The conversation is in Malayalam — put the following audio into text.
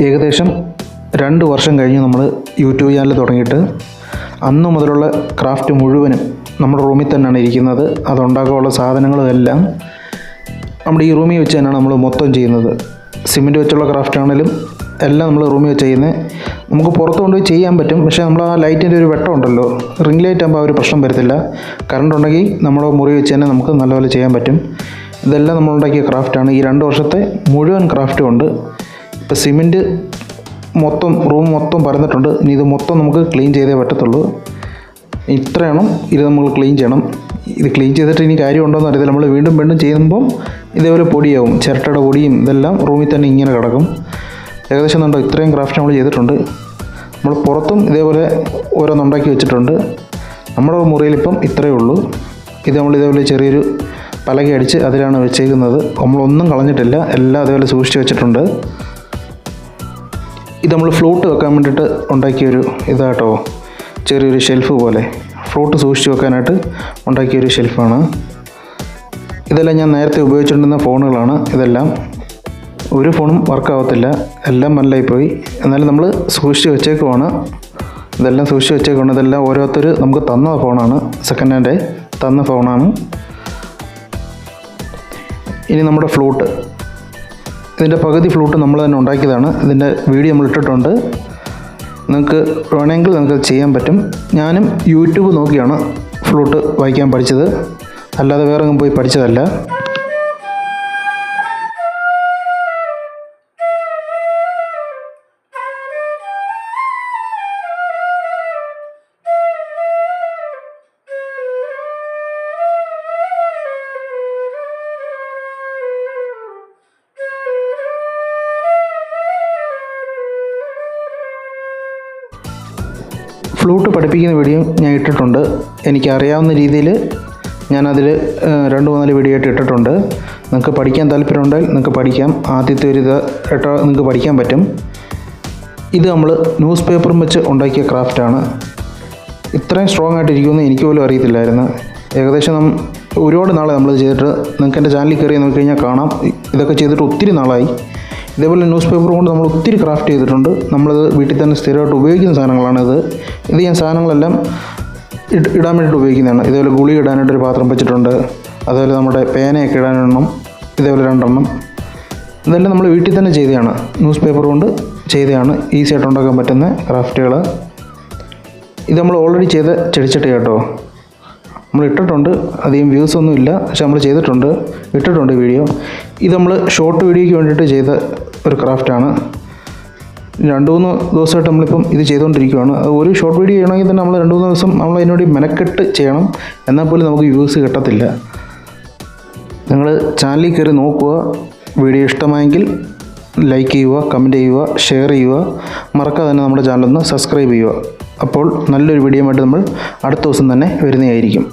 ഏകദേശം രണ്ട് വർഷം കഴിഞ്ഞ് നമ്മൾ യൂട്യൂബ് ചാനൽ തുടങ്ങിയിട്ട് അന്ന് മുതലുള്ള ക്രാഫ്റ്റ് മുഴുവനും നമ്മുടെ റൂമിൽ തന്നെയാണ് ഇരിക്കുന്നത്. അതുണ്ടാക്കാനുള്ള സാധനങ്ങളും എല്ലാം നമ്മുടെ ഈ റൂമിൽ വെച്ച് തന്നെയാണ് നമ്മൾ മൊത്തം ചെയ്യുന്നത്. സിമെന്റ് വെച്ചുള്ള ക്രാഫ്റ്റ് ആണെങ്കിലും എല്ലാം നമ്മൾ റൂമിൽ വെച്ച് ചെയ്യുന്നത്. നമുക്ക് പുറത്ത് കൊണ്ടുപോയി ചെയ്യാൻ പറ്റും. പക്ഷേ നമ്മൾ ആ ലൈറ്റിന്റെ ഒരു വെട്ടം ഉണ്ടല്ലോ. റിംഗ് ലൈറ്റ് ആകുമ്പോൾ ആ ഒരു പ്രശ്നം വരത്തില്ല. കറണ്ട് ഉണ്ടെങ്കിൽ നമ്മൾ മുറി വെച്ച് തന്നെ നമുക്ക് നല്ലപോലെ ചെയ്യാൻ പറ്റും. ഇതെല്ലാം നമ്മളുണ്ടാക്കിയ ക്രാഫ്റ്റാണ് ഈ രണ്ട് വർഷത്തെ മുഴുവൻ ക്രാഫ്റ്റും ഉണ്ട്. ഇപ്പോൾ സിമെന്റ് മൊത്തം റൂം മൊത്തം പരന്നിട്ടുണ്ട്. ഇനി ഇത് മൊത്തം നമുക്ക് ക്ലീൻ ചെയ്തേ പറ്റത്തുള്ളൂ. ഇത്രയാണ്. ഇത് നമ്മൾ ക്ലീൻ ചെയ്യണം. ഇത് ക്ലീൻ ചെയ്തിട്ട് ഇനി കാര്യമുണ്ടോ എന്ന് അറിയത്തില്ല. നമ്മൾ വീണ്ടും വീണ്ടും ചെയ്യുമ്പം ഇതേപോലെ പൊടിയാവും. ചിരട്ടയുടെ പൊടിയും ഇതെല്ലാം റൂമിൽ തന്നെ ഇങ്ങനെ കിടക്കും. ഏകദേശം കണ്ടോ ഇത്രയും ക്രാഫ്റ്റ് നമ്മൾ ചെയ്തിട്ടുണ്ട്. നമ്മൾ പുറത്തും ഇതേപോലെ ഓരോന്നുണ്ടാക്കി വെച്ചിട്ടുണ്ട്. നമ്മുടെ മുറിയിൽ ഇപ്പം ഇത്രയേ ഉള്ളൂ. ഇത് നമ്മൾ ഇതേപോലെ ചെറിയൊരു പലകയടിച്ച് അതിലാണ് വെച്ചേക്കുന്നത്. നമ്മളൊന്നും കളഞ്ഞിട്ടില്ല. എല്ലാം അതേപോലെ സൂക്ഷിച്ച് വെച്ചിട്ടുണ്ട്. ഇത് നമ്മൾ ഫ്ലൂട്ട് വെക്കാൻ വേണ്ടിയിട്ട് ഉണ്ടാക്കിയൊരു ഇതാട്ടോ. ചെറിയൊരു ഷെൽഫ് പോലെ. ഫ്രൂട്ട് സൂക്ഷിച്ച് വെക്കാനായിട്ട് ഉണ്ടാക്കിയൊരു ഷെൽഫാണ് ഇതെല്ലാം ഞാൻ നേരത്തെ ഉപയോഗിച്ചുകൊണ്ടിരുന്ന ഫോണുകളാണ് ഇതെല്ലാം. ഒരു ഫോണും വർക്കാവത്തില്ല എല്ലാം മല്ലായി പോയി എന്നാലും നമ്മൾ സൂക്ഷിച്ച് വെച്ചേക്കുവാണ്. ഇതെല്ലാം സൂക്ഷിച്ച് വെച്ചേക്കുവാണ്. ഇതെല്ലാം ഓരോരുത്തർ നമുക്ക് തന്ന ഫോണാണ്. സെക്കൻഡ് ഹാൻഡ് തന്ന ഫോണാണ്. ഇനി നമ്മുടെ ഫ്ലൂട്ട്. ഇതിന്റെ പകുതി ഫ്ലൂട്ട് നമ്മൾ തന്നെ ഉണ്ടാക്കിയതാണ്. ഇതിന്റെ വീഡിയോ നമ്മൾ ഇട്ടിട്ടുണ്ട്. നിങ്ങൾക്ക് വേണമെങ്കിൽ നിങ്ങൾക്ക് ചെയ്യാൻ പറ്റും. ഞാനും യൂട്യൂബ് നോക്കിയാണ് ഫ്ലൂട്ട് വായിക്കാൻ പഠിച്ചത്. അല്ലാതെ വേറെ പോയി പഠിച്ചതല്ല. ഫ്ലൂട്ട് പഠിപ്പിക്കുന്ന വീഡിയോ ഞാൻ ഇട്ടിട്ടുണ്ട്. എനിക്കറിയാവുന്ന രീതിയിൽ ഞാനതിൽ രണ്ട് മൂന്നാൽ വീഡിയോ ആയിട്ട് ഇട്ടിട്ടുണ്ട്. നിങ്ങൾക്ക് പഠിക്കാൻ താല്പര്യമുണ്ടെങ്കിൽ നിങ്ങൾക്ക് പഠിക്കാം. ആദ്യത്തെ ഒരു ഇത് നിങ്ങൾക്ക് പഠിക്കാൻ പറ്റും. ഇത് നമ്മൾ ന്യൂസ് പേപ്പറും വെച്ച് ഉണ്ടാക്കിയ ക്രാഫ്റ്റാണ് ഇത്രയും സ്ട്രോങ് ആയിട്ടിരിക്കുമെന്ന് എനിക്ക് പോലും അറിയത്തില്ലായിരുന്നു. ഏകദേശം നം ഒരുപാട് നാളെ നമ്മൾ ചെയ്തിട്ട്. നിങ്ങൾക്ക് എന്റെ ചാനലിൽ കയറി നോക്കി കഴിഞ്ഞാൽ കാണാം. ഇതൊക്കെ ചെയ്തിട്ട് ഒത്തിരി നാളായി. ഇതേപോലെ ന്യൂസ് പേപ്പർ കൊണ്ട് നമ്മൾ ഒത്തിരി ക്രാഫ്റ്റ് ചെയ്തിട്ടുണ്ട്. നമ്മളത് വീട്ടിൽ തന്നെ സ്ഥിരമായിട്ട് ഉപയോഗിക്കുന്ന സാധനങ്ങളാണിത്. ഇത് ഞാൻ സാധനങ്ങളെല്ലാം ഇട് ഇടാൻ വേണ്ടിയിട്ട് ഉപയോഗിക്കുന്നതാണ്. ഇതേപോലെ ഗുളി ഇടാനായിട്ട് ഒരു പാത്രം വെച്ചിട്ടുണ്ട്. അതുപോലെ നമ്മുടെ പേനയൊക്കെ ഇടാനെണ്ണം ഇതേപോലെ രണ്ടെണ്ണം. ഇതെല്ലാം നമ്മൾ വീട്ടിൽ തന്നെ ചെയ്തതാണ്. ന്യൂസ് പേപ്പർ കൊണ്ട് ചെയ്തതാണ്. ഈസി ആയിട്ട് ഉണ്ടാക്കാൻ പറ്റുന്ന ക്രാഫ്റ്റുകൾ ഇത് നമ്മൾ ഓൾറെഡി ചെയ്ത ചെടിച്ചട്ടി കേട്ടോ. നമ്മൾ ഇട്ടിട്ടുണ്ട്. അധികം വ്യൂസ് ഒന്നും ഇല്ല. പക്ഷെ നമ്മൾ ചെയ്തിട്ടുണ്ട്. ഇട്ടിട്ടുണ്ട് വീഡിയോ ഇത് നമ്മൾ ഷോർട്ട് വീഡിയോയ്ക്ക് വേണ്ടിയിട്ട് ചെയ്ത ഒരു ക്രാഫ്റ്റാണ് രണ്ട് മൂന്ന് ദിവസമായിട്ട് നമ്മളിപ്പം ഇത് ചെയ്തുകൊണ്ടിരിക്കുകയാണ്. ഒരു ഷോർട്ട് വീഡിയോ ചെയ്യണമെങ്കിൽ തന്നെ നമ്മൾ രണ്ട് മൂന്ന് ദിവസം നമ്മൾ അതിനുവേണ്ടി മെനക്കെട്ട് ചെയ്യണം. എന്നാൽ പോലും നമുക്ക് വ്യൂസ് കിട്ടത്തില്ല. നിങ്ങൾ ചാനലിൽ കയറി നോക്കുക. വീഡിയോ ഇഷ്ടമായെങ്കിൽ ലൈക്ക് ചെയ്യുക കമന്റ് ചെയ്യുക ഷെയർ ചെയ്യുക. മറക്കാതെ തന്നെ നമ്മുടെ ചാനലൊന്ന് സബ്സ്ക്രൈബ് ചെയ്യുക. അപ്പോൾ നല്ലൊരു വീഡിയോ ആയിട്ട് നമ്മൾ അടുത്ത ദിവസം തന്നെ വരുന്നതായിരിക്കും.